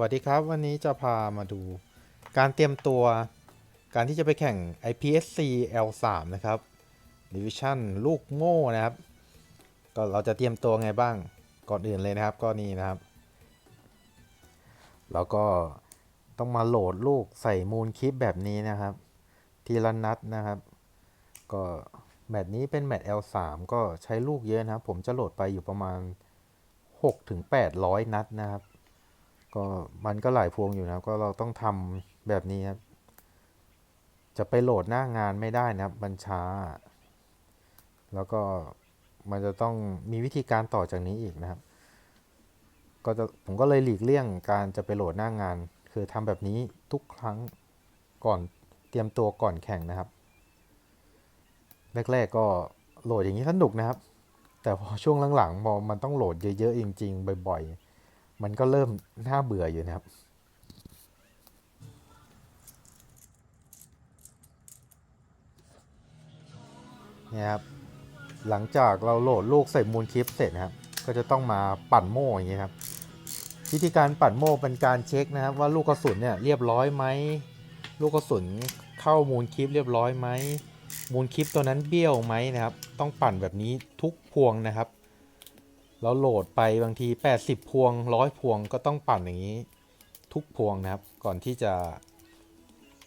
วัสดีครับ วันนี้จะพามาดู การเตรียมตัว การที่จะไปแข่ง IPSC L3 นะครับ Division ลูกโม่นะครับ ก็เราจะเตรียมตัวไงบ้างก่อนอื่นเลยนะครับ ก็นี่นะครับ แล้วก็ต้องมาโหลดลูกใส่มูลคลิปแบบนี้นะครับ ทีละนัดนะครับ ก็แมตช์นี้เป็นแมตช์ L3 ก็ใช้ลูกเยอะนะครับ ผมจะโหลดไปอยู่ประมาณ 6-800 นัดนะครับ ก็มันก็หลายพวงอยู่นะครับ ก็เราต้องทำแบบนี้ครับ จะไปโหลดหน้างานไม่ได้นะครับมันช้า แล้วก็มันจะต้องมีวิธีการต่อจากนี้อีกนะครับ ก็จะผมก็เลยหลีกเลี่ยงการจะไปโหลดหน้างาน คือทำแบบนี้ทุกครั้งก่อนเตรียมตัวก่อนแข่งนะครับ แรกๆก็โหลดอย่างนี้สนุกนะครับ แต่พอช่วงหลังๆพอมันต้องโหลดเยอะๆจริง ๆ บ่อยๆ มันก็เริ่มน่าเบื่ออยู่นะครับ เนี่ยครับ หลังจากเราโหลดลูกใส่มูลคลิปเสร็จนะครับ ก็จะต้องมาปั่นโม่อย่างนี้ครับ วิธีการปั่นโม่เป็นการเช็คนะครับ ว่าลูกกระสุนเนี่ยเรียบร้อยไหม ลูกกระสุนเข้ามูลคลิปเรียบร้อยไหมมูลคลิปตัวนั้นเบี้ยวไหมนะครับ ต้องปั่นแบบนี้ทุกพวงนะครับ เราโหลดไปบางที 80 พวงร้อยพวงก็ต้องปั่นอย่างนี้ทุกพวงนะครับ ก่อนที่จะ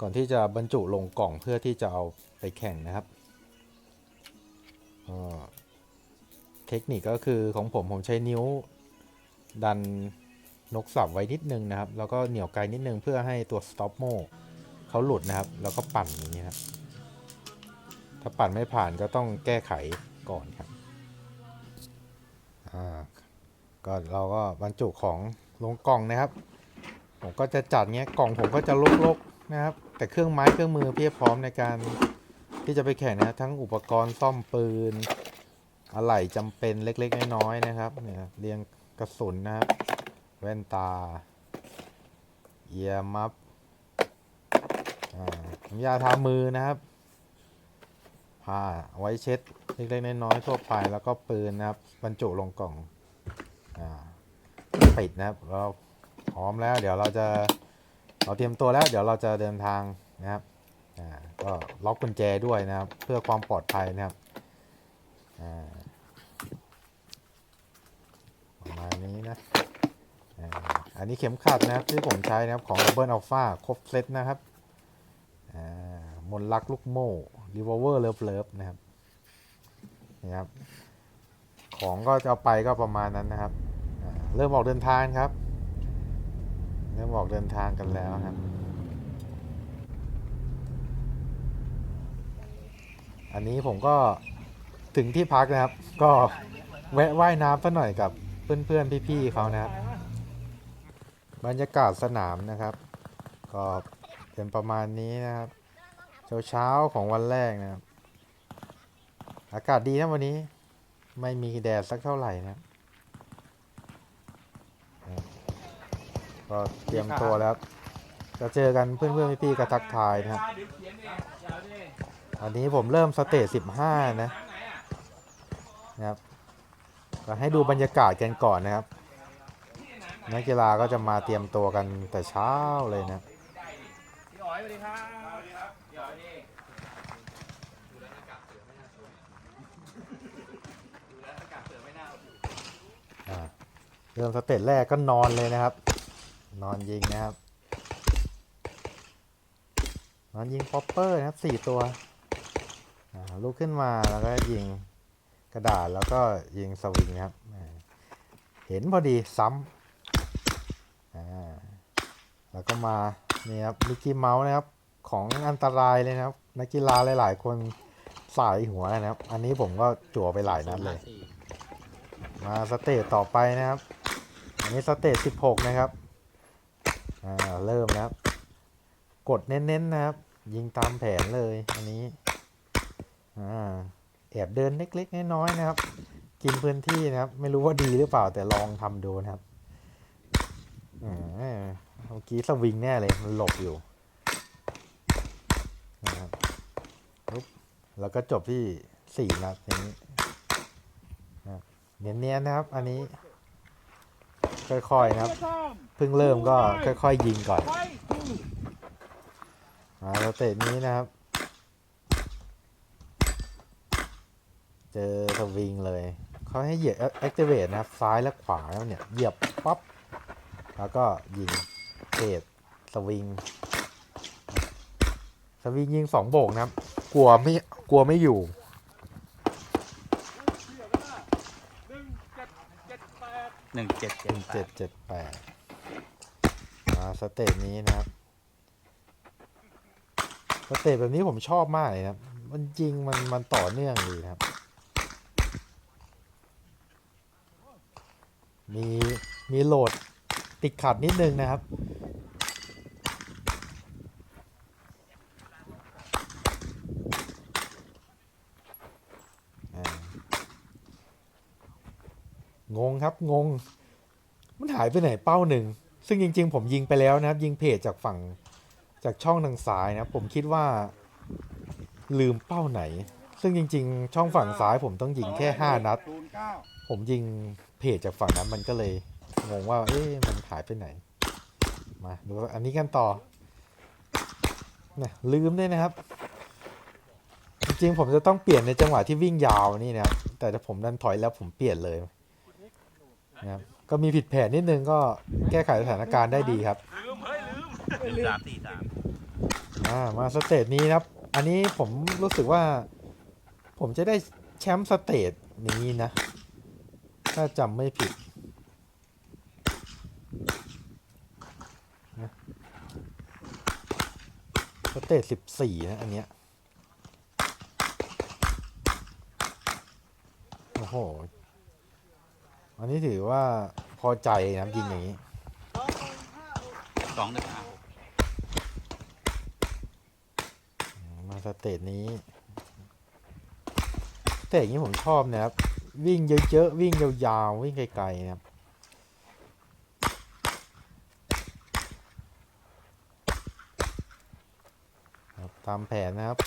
ก่อนที่จะบรรจุลงกล่องเพื่อที่จะเอาไปแข่งนะครับเทคนิคก็คือของผมผมใช้นิ้วดันนกสับไว้นิดนึงนะครับ แล้วก็เหนี่ยวไกลนิดนึงเพื่อให้ตัว stop mo เขาหลุดนะครับ แล้วก็ปั่นอย่างนี้ครับ ถ้าปั่นไม่ผ่านก็ต้องแก้ไขก่อนครับ อ่าก็เราก็บรรจุของลงกล่องนะครับ ผมก็จะจัดเงี้ยกล่องผมก็จะลกๆนะครับ แต่เครื่องไม้เครื่องมือเพียบพร้อมในการที่จะไปแข่งนะทั้งอุปกรณ์ซ่อมปืนอะไหล่จำเป็นเล็กๆน้อยๆนะครับเนี่ยเรียงกระสุนนะครับแว่นตาเอียร์มัฟอ่าน้ำยาทามือนะครับผ้าไว้เช็ด เล็กๆน้อยๆทั่วไปแล้วก็ปืนนะครับ บรรจุลงกล่องอ่าปิดนะครับเราพร้อมแล้ว เดี๋ยวเราจะเราเตรียมตัวแล้ว เดี๋ยวเราจะเดินทางนะครับอ่าก็ล็อกกุญแจด้วยนะครับ เพื่อความปลอดภัยนะครับอ่าประมาณนี้นะอันนี้เข็มขัดนะครับที่ผมใช้นะครับของ Double Alpha ครบเซตนะครับมนลักลูกโม่ Revolver เลิฟเลิฟนะครับ นี่ครับ ของก็จะเอาไปก็ประมาณนั้นนะครับ เริ่มออกเดินทางครับ เริ่มออกเดินทางกันแล้วครับ อันนี้ผมก็ถึงที่พักนะครับ ก็แวะว่ายน้ำสักหน่อยกับเพื่อนๆพี่ๆเขานะครับ บรรยากาศสนามนะครับ ก็เป็นประมาณนี้นะครับ เช้าๆของวันแรกนะครับ อากาศดีนะวันนี้ ไม่มีแดดสักเท่าไหร่นะก็เตรียมตัวแล้ว จะเจอกันเพื่อนๆพี่ๆก็ทักทายนะครับอันนี้ผมเริ่มสเตจ15นะนะครับก็ให้ดูบรรยากาศกันก่อนนะครับ นักกีฬาก็จะมาเตรียมตัวกันแต่เช้าเลยนะพี่อ๋อยสวัสดีครับพี่อ๋อยนี่ อ่า เริ่มสเตจแรกก็นอนเลยนะครับ นอนยิงนะครับ นอนยิงป๊อปเปอร์นะครับสี่ตัวอ่าลุกขึ้นมาแล้วก็ยิงกระดาษแล้วก็ยิงสวิงนะครับอ่าเห็นพอดีซ้ำอ่าแล้วก็มานี่ครับมิกกี้เมาส์นะครับของอันตรายเลยนะครับ นักกีฬาหลาย ๆ คนสายหัวนะครับ อันนี้ผมก็จั่วไปหลายนัดเลย มาสเตจต่อไปนะครับ อันนี้สเตจ16นะครับอ่าเริ่มนะครับกดเน้นๆนะครับ ยิงตามแผนเลยอันนี้อ่าแอบเดินเล็กๆน้อยๆนะครับ กินพื้นที่นะครับ ไม่รู้ว่าดีหรือเปล่าแต่ลองทำดูนะครับอ่าเมื่อกี้สวิงแน่เลยมันหลบอยู่นะครับปุ๊บแล้วก็จบที่สี่นัดอย่างนี้เนียนๆนะครับ อันนี้ ค่อยๆนะครับ เพิ่งเริ่มก็ค่อยๆยิงก่อนมาสเตจนี้นะครับ เจอสวิงเลย เขาให้เหยียบ activate นะครับ ซ้ายและขวาแล้วเนี่ย เหยียบปั๊บ แล้วก็ยิงเทดสวิง สวิงยิงสองโบกนะครับ กลัวไม่ กลัวไม่อยู่ หนึ่งเจ็ดเจ็ดแปเจ็ดดเจ็ดแปดมาสเตจนี้นะครับ สเตจแบบนี้ผมชอบมากเลยนะครับ มันจริงมันมันต่อเนื่องดีนะครับ มีมีโหลดติดขัดนิดนึงนะครับ งงครับงง มันหายไปไหนเป้าหนึ่ง ซึ่งจริง ๆ ผมยิงไปแล้วนะครับ ยิงเพจจากฝั่งจากช่องทางซ้ายนะผมคิดว่าลืมเป้าไหน ซึ่งจริง ๆ ช่องฝั่งซ้ายผมต้องยิงแค่ 5 นัด ผมยิงเพจจากฝั่งนั้นมันก็เลยงงว่าเอ๊ะมันหายไปไหน มาดูอันนี้กันต่อเนี่ยลืมด้วยนะครับ จริงๆผมจะต้องเปลี่ยนในจังหวะที่วิ่งยาวนี่นะครับแต่ถ้าผมดันถอยแล้วผมเปลี่ยนเลย นะครับก็มีผิดแผนนิดนึงก็แก้ไขสถานการณ์ได้ดีครับ ลืมเฮ้ยลืมหนึ่งสามสี่สามอ่ามาสเตจนี้นะครับ อันนี้ผมรู้สึกว่า ผมจะได้แชมป์สเตจนี้นะ ถ้าจำไม่ผิดนะสเตจสิบสี่นะอันเนี้ย โอ้โห อันนี้ถือว่าพอใจนะครับยิงอย่างนี้สองหนึ่งห้าหกมาสเตจนี้สเตจนี้ผมชอบนะครับ วิ่งเยอะๆวิ่งยาวๆวิ่งไกลๆนะครับครับตามแผนนะครับ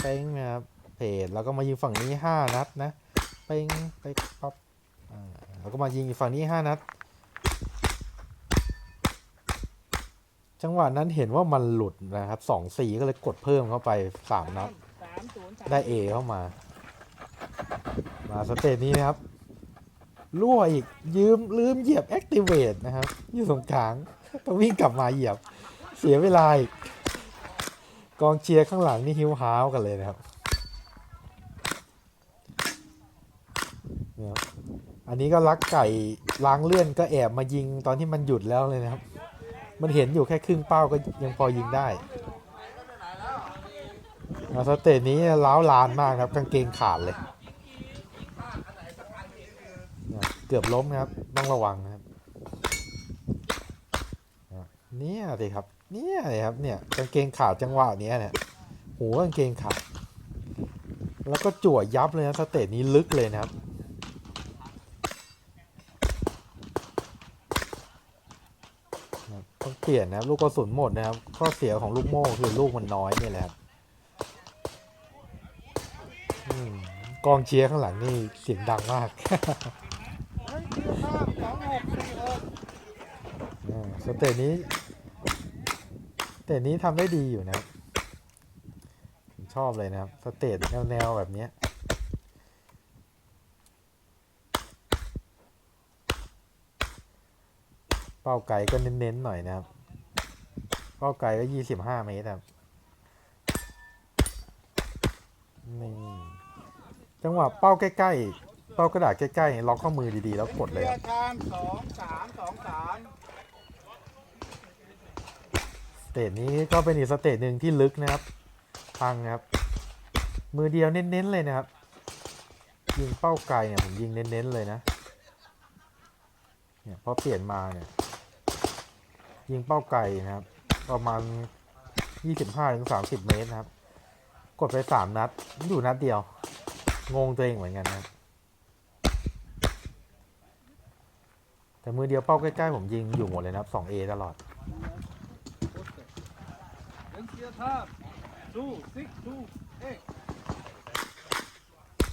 เป้งๆนะครับเพจแล้วก็มายิงฝั่งนี้ห้านัดนะเป้งไปปั๊บอ่า แล้วก็มายิงอีกฝั่งนี้ห้านัด จังหวะนั้นเห็นว่ามันหลุดนะครับสองสี่ก็เลยกดเพิ่มเข้าไปสามนัด ได้ A เข้ามา มาสเตจนี้นะครับรั่วอีกยืมลืมเหยียบ Activate นะครับ อยู่ตรงกลางต้องวิ่งกลับมาเหยียบ เสียเวลาอีกกองเชียร์ข้างหลังนี่หิวฮาวกันเลยนะครับเนี่ยครับ อันนี้ก็ลักไก่ล้างเลื่อนก็แอบมายิงตอนที่มันหยุดแล้วเลยนะครับ มันเห็นอยู่แค่ครึ่งเป้าก็ยังพอยิงได้มาสเตจนี้ล้าวลานมากครับกางเกงขาดเลย เกือบล้มนะครับต้องระวังนะครับเนี่ยสิครับ เนี่ยสิครับเนี่ยกางเกงขาดจังหวะนี้เนี่ยหูกางเกงขาดแล้วก็จั่วยับเลยนะสเตจนี้ลึกเลยนะครับ นะครับต้อง เปลี่ยนนะครับลูกกระสุนหมดนะครับ ข้อเสียของลูกโม่คือลูกมันน้อยนี่แหละครับกองเชียร์ข้างหลังนี่เสียงดังมากสเตจนี้สเตจนี้ทำได้ดีอยู่นะครับ ผมชอบเลยนะครับ สเตจแนวแนวๆแบบนี้ เป้าไกลก็เน้นๆหน่อยนะครับ เป้าไกลก็ยี่สิบห้าเมตรครับนี่จังหวะเป้าใกล้ๆ เป้ากระดาษใกล้ๆ ล็อกข้อมือดีๆ แล้วกดเลยเรืคอรับชามสองสามสองสามสเตจนี้ก็เป็นอีกสเตจหนึ่งที่ลึกนะครับ พังนะครับ มือเดียวเน้นๆเลยนะครับ ยิงเป้าไกลเนี่ยผมยิงเน้นๆเลยนะ เนี่ยพอเปลี่ยนมาเนี่ย ยิงเป้าไกลนะครับ ประมาณ 25-30 เมตรนะครับ กดไป 3 นัด อยู่นัดเดียว งงตัวเองเหมือนกันนะแต่มือเดียวเป้าใกล้ๆผมยิงอยู่หมดเลยนะครับ 2A ตลอดเอ็นเซียท่าทูซิกทูเอ็ก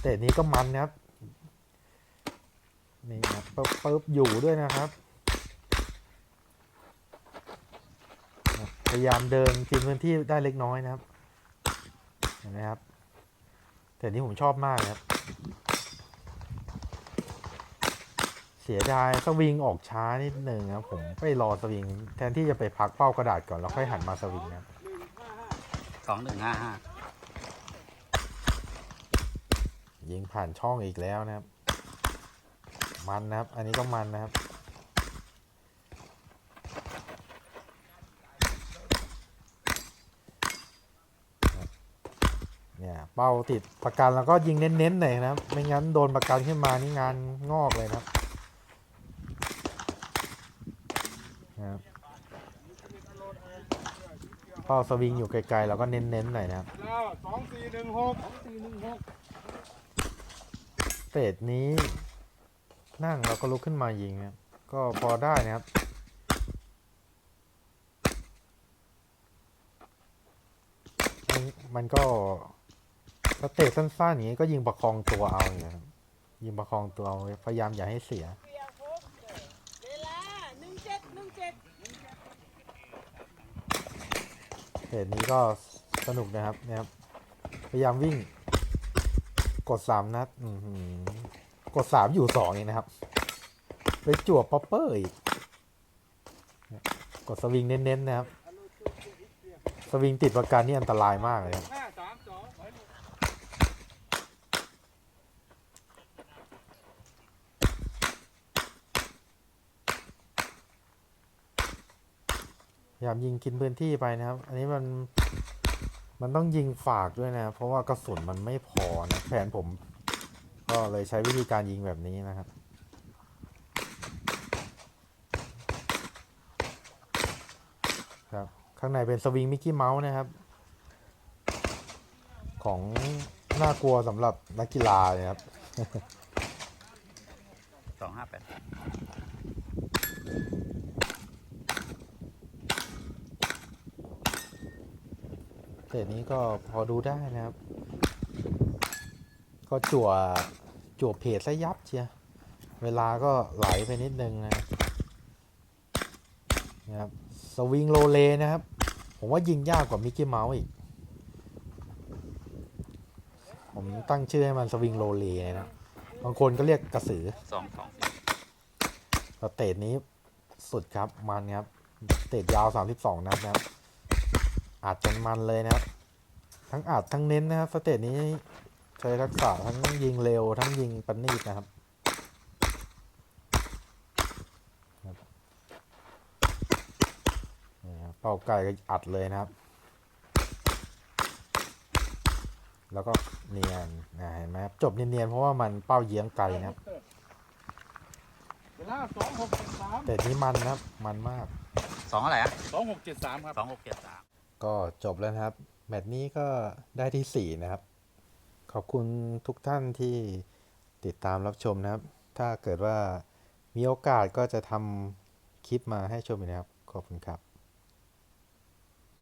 เตะนี้ก็มันนะครับ นี่ครับบปึ๊บอยู่ด้วยนะครับ พยายามเดินกินพื้นที่ได้เล็กน้อยนะครับ เห็นไหมครับ แต่นี่ผมชอบมากนะครับ เสียดายสวิงออกช้านิดนึงนะครับผมไปรอสวิง แทนที่จะไปพักเป้ากระดาษก่อนแล้วค่อยหันมาสวิงนะครับสองหนึ่งห้าห้ายิงผ่านช่องอีกแล้วนะครับ มันนะครับ อันนี้ก็มันนะครับ เนี่ยเป้าติดประกันแล้วก็ยิงเน้นๆหน่อยนะครับ ไม่งั้นโดนประกันขึ้นมานี่งานงอกเลยนะครับนะครับเป้าสวิงอยู่ไกลๆเราก็เน้นๆหน่อยนะครับแล้วสองสี่หนึ่งหกสองสี่หนึ่งหกเตจนี้ นั่งเราก็ลุกขึ้นมายิงนะครับก็พอได้นะครับมันมันก็ ถ้าเตะสั้นๆอย่างนี้ก็ยิงประคองตัวเอาอย่างเงี้ยครับยิงประคองตัวเอาพยายามอย่าให้เสีย เวลาหนึ่งเจ็ดหนึ่งเจ็ดเตจนี้ก็สนุกนะครับนะครับ พยายามวิ่ง กดสามนัดอือหือกดสามอยู่สองเองนะครับ ไปจวบป๊อปเปอร์อีกกดสวิงเน้นๆนะครับ สวิงติดประกันนี่อันตรายมากเลยครับ ห้าสามสอง พ ยายามยิงกินพื้นที่ไปนะครับ อันนี้มันมันต้องยิงฝากด้วยนะครับเพราะว่ากระสุนมันไม่พอนะแผนผม ก็เลยใช้วิธีการยิงแบบนี้นะครับครับ ข้างในเป็นสวิงมิกกี้เมาส์นะครับ ของน่ากลัวสำหรับนักกีฬาเลยครับสองห้าแปด เศษนี้ก็พอดูได้นะครับ ก็จั่วจั่วเพจซะยับเชียเวลาก็ไหลไปนิดนึงนะครับนะครับสวิงโรเลนะครับ ผมว่ายิงยากกว่ามิกกี้เมาส์อีก ผมตั้งชื่อให้มันสวิงโรเลนะบางคนก็เรียกกระสือสองสองสี่สเตจนี้สุดครับมันครับสเตจยาว 32 นัดนะครับ อาจจนมันเลยนะครับ ทั้งอาจทั้งเน้นนะครับสเตจนี้ใช้ทักษะทั้งยิงเร็วทั้งยิงประณีตนะครับครับนี่ครับเป้าไก่ก็อัดเลยนะครับ แล้วก็เนียนนะเห็นไหมครับจบเนียนๆเพราะว่ามันเป้าเยี้ยงไกลนะครับเวลาสองหกเจ็ดสามแต่นี้มันนะครับ มันมากสองอะไรอะสองหกเจ็ดสามครับสองหกเจ็ดสาม ก็จบแล้วนะครับ แมตช์นี้ก็ได้ที่ 4 นะครับ ขอบคุณทุกท่านที่ติดตามรับชมนะครับ ถ้าเกิดว่ามีโอกาสก็จะทำคลิปมาให้ชมอีกนะครับ ขอบคุณครับ